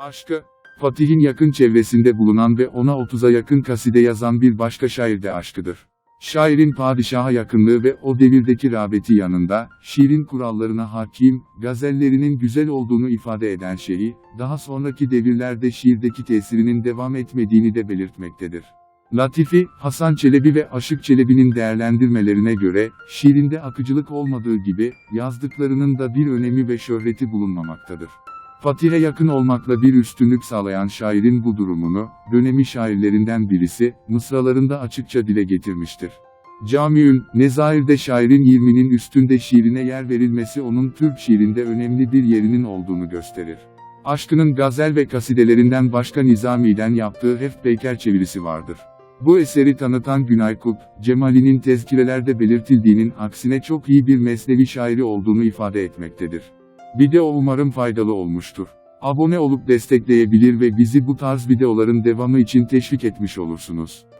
Aşkı, Fatih'in yakın çevresinde bulunan ve ona 30'a yakın kaside yazan bir başka şair de aşkıdır. Şairin padişaha yakınlığı ve o devirdeki rağbeti yanında, şiirin kurallarına hakim, gazellerinin güzel olduğunu ifade eden şeyi, daha sonraki devirlerde şiirdeki tesirinin devam etmediğini de belirtmektedir. Latifi, Hasan Çelebi ve Aşık Çelebi'nin değerlendirmelerine göre, şiirinde akıcılık olmadığı gibi, yazdıklarının da bir önemi ve şöhreti bulunmamaktadır. Fatih'e yakın olmakla bir üstünlük sağlayan şairin bu durumunu, dönemi şairlerinden birisi, mısralarında açıkça dile getirmiştir. Camiün, Nezair'de şairin 20'nin üstünde şiirine yer verilmesi onun Türk şiirinde önemli bir yerinin olduğunu gösterir. Aşkının gazel ve kasidelerinden başka Nizami'den yaptığı Hef Beyker çevirisi vardır. Bu eseri tanıtan Günay Kup, Cemali'nin tezkirelerde belirtildiğinin aksine çok iyi bir mesnevi şairi olduğunu ifade etmektedir. Video umarım faydalı olmuştur. Abone olup destekleyebilir ve bizi bu tarz videoların devamı için teşvik etmiş olursunuz.